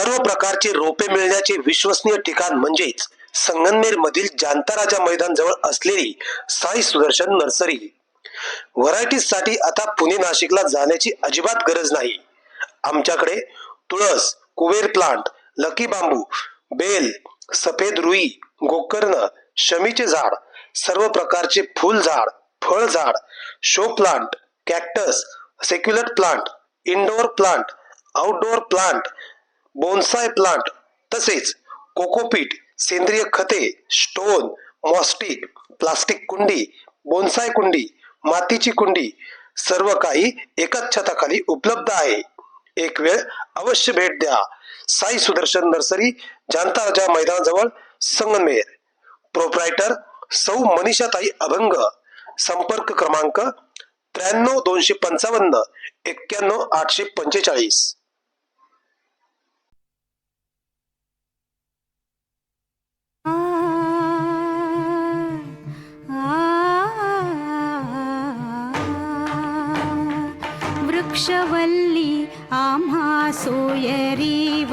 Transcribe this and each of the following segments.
सर्व प्रकारचे रोपे मिळण्याचे विश्वसनीय ठिकाण म्हणजेच संगमनेर मधील जांताराजा मैदान जवळ असलेली साई सुदर्शन नर्सरी. व्हरायटीजसाठी आता पुणे नाशिकला जाण्याची अजिबात गरज नाही. आमच्याकडे तुळस कुबेर प्लांट लकी बांबू बेल सफेद रुई गोकर्ण शमीचे झाड सर्व प्रकारचे फुल झाड फळ झाड show plant cactus succulent plant indoor plant outdoor plant bonsai plant तसेच कोकोपीट सेंद्रिय खते स्टोन मॉस्टिक प्लास्टिक कुंडी बोन्साय कुंडी मातीची कुंडी सर्व काही एकाच छताखाली उपलब्ध आहे. एक वेळ अवश्य भेट द्या. साई सुदर्शन नर्सरी जानता राजा मैदानाजवळ संगमेर प्रोप्रायटर सौ मनीषाताई अभंग. संपर्क क्रमांक त्र्याण्णव दोनशे पंचावन्न एक्क्याण्णव आठशे पंचेचाळीस.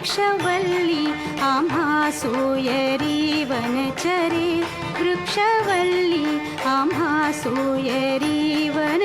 वृक्षवल्ली आं सूयरिवन वृक्षवल्ली आं सूयरिवन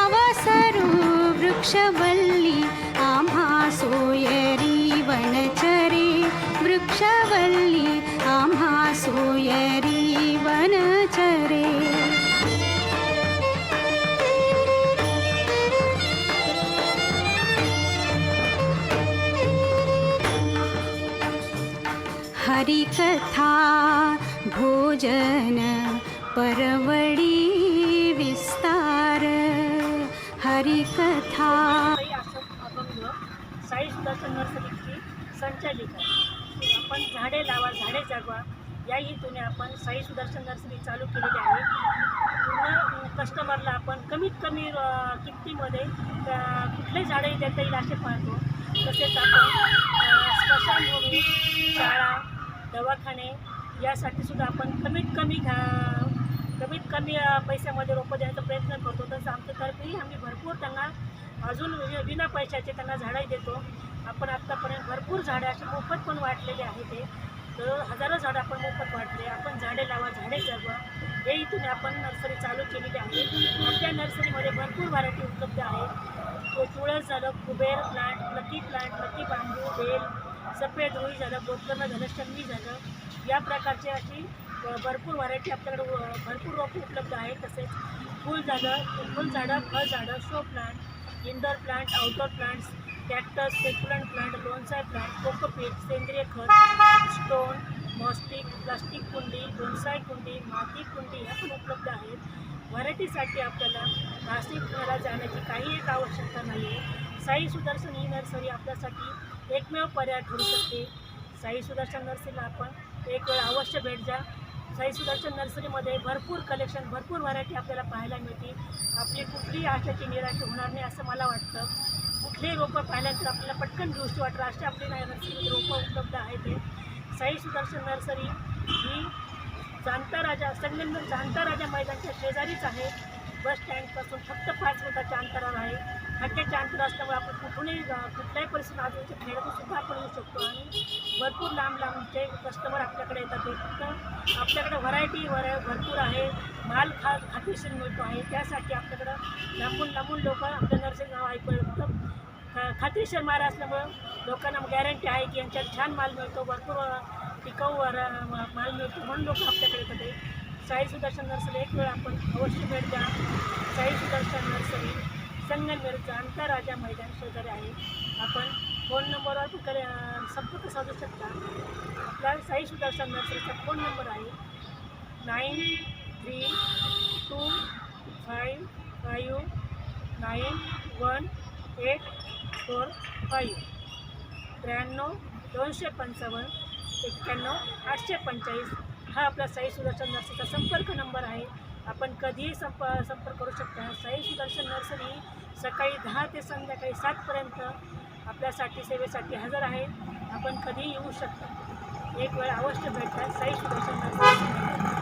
अवसरू वृक्षवल्ली सोयरी वनचरे वृक्षवल्ली आम्हा सोयरी वनचरे हरिकथा भोजन परवडी विस्तार हरिकथा। साई अभंग साई सुदर्शन नर्सरीची संचालिका। आपण झाडे लावा झाडे जगवा या हेतूने आपण साई सुदर्शन नर्सरी चालू केलेली आहे. पूर्ण कस्टमरला आपण कमीत कमी किमतीमध्ये कुठले झाडे देता येईल असे पाहतो. तसेच आपण स्मशानभूमी शाळा दवाखाने यासाठी सुद्धा आपण कमीत कमी घा कमीत कमी पैशामध्ये रोपं देण्याचा प्रयत्न करतो. तसं आमच्यातर्फेही आम्ही भरपूर त्यांना अजून म्हणजे वि- विना पैशाचे त्यांना झाडंही देतो. आपण आत्तापर्यंत भरपूर झाडं असे मोफत पण वाटलेले आहे ते. तर हजारो झाडं आपण मोफत वाटले. आपण झाडे लावा झाडे जगवा. हे इथून आपण नर्सरी चालू केलेली आहे. आपल्या नर्सरीमध्ये भरपूर व्हरायटी उपलब्ध आहे. तुळस झालं Kuber plant lucky plant lucky bamboo bell सफेद रुई झालं गोतकर्ण झालं शमी झालं. या प्रकारचे अशी भरपूर व्हरायटी आपल्याकडे व- भरपूर रोपं उपलब्ध आहे तसेच फुल फुलझाडं फळझाडं show plant indoor plant outdoor plants cactus succulent plant bonsai plant cocopeat सेंद्रिय खत स्टोन मॉस्टिक प्लास्टिक कुंडी बोन्साय कुंडी माती कुंडी ह्या पण उपलब्ध आहेत. व्हरायटीसाठी आपल्याला नाशिकला जाण्याची काही एक आवश्यकता नाही आहे साई सुदर्शन ही नर्सरी आपल्यासाठी एकमेव पर्याय ठरू शकते. साई सुदर्शन नर्सरीला आपण एक वेळ अवश्य भेट द्या. साई सुदर्शन नर्सरीमध्ये भरपूर कलेक्शन भरपूर व्हरायटी आपल्याला पाहायला मिळते आपली कुठलीही आशाची निराशी होणार नाही असं मला वाटतं. कुठलेही रोपं पाहिल्यानंतर आपल्याला पटकन दृष्टी वाटतं. अशी आपली नाही नर्सरीमध्ये रोपं उपलब्ध आहेत ते साई सुदर्शन नर्सरी ही जाणता राजा संगमनेर जाणता राजा मैदानच्या शेजारीच आहे. बस स्टँडपासून फक्त पाच मिनिटाच्या अंतरावर आहे. हट्ट्याच्या अंतर असल्यामुळे आपण कुठूनही कुठल्याही परिस्थितीत आजूबाजूच्या खेड्यातून सुद्धा आपण येऊ शकतो आणि भरपूर लांब लांबचे कस्टमर आपल्याकडे येतात ते फक्त आपल्याकडे व्हरायटी वर भरपूर आहे. माल खा खात्रीशीर मिळतो आहे. त्यासाठी आपल्याकडं लांबून लांबून लोक आपलं नर्सिंग नाव ऐकू फक्त खात्रीशीर माल असल्यामुळं लोकांना गॅरंटी आहे की यांच्यात छान माल मिळतो. भरपूर टिकाऊ वर माल मिळतो म्हणून लोक आपल्याकडे येतात ते. साई सुदर्शन नर्सरी एक वेळ आपण अवश्य भेट द्या. साई सुदर्शन नर्सरी संगमनेर जाणता राजा मैदान शेजारी आहे. आपण फोन नंबरवर पण करे संपर्क साधू शकता. आपला साई सुदर्शन नर्सरीचा फोन नंबर आहे. Nine three two five five nine one eight four five. त्र्याण्णव दोनशे पंचावन्न एक्क्याण्णव आठशे पंचेचाळीस हा आपला साई सुदर्शन नर्सरीचा संपर्क नंबर आहे. आपण कधीही संप संपर्क करू शकता. साई सुदर्शन नर्सरी सकाळी दहा ते संध्याकाळी सातपर्यंत आपल्यासाठी सेवेसाठी हजर आहे. आपण कधीही येऊ शकता. एक वेळ अवश्य भेटतात साई सुदर्शन नर्सरी